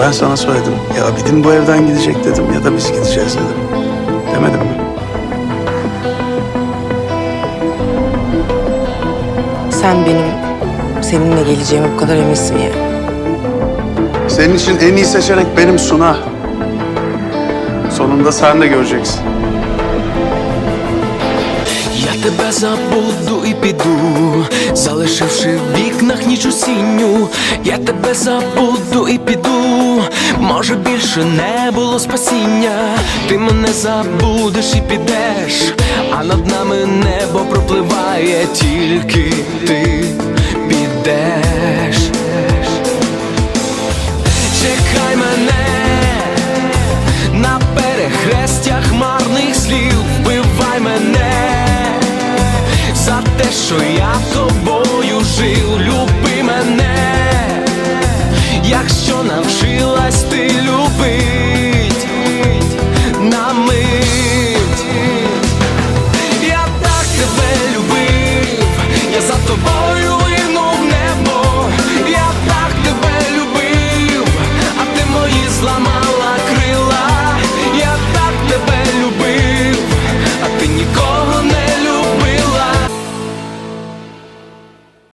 Ben sana söyledim. Ya Abidin bu evden gidecek dedim ya da biz gideceğiz dedim. Demedim mi? Sen benim seninle geleceğime bu kadar eminsin ya. Senin için en iyi seçenek benim Suna. Sonunda sen de göreceksin. тебе забуду і піду, залишивши в вікнах ніч осінню, я тебе забуду і піду, може більше не було спасіння, ти мене забудеш і підеш, а над нами небо пропливає, тільки ти підеш. Чекай мене на перехрестях. те, що я тобою жив, люби мене, якщо навчилась ти любить на мить, я так тебе любив, я за тобою.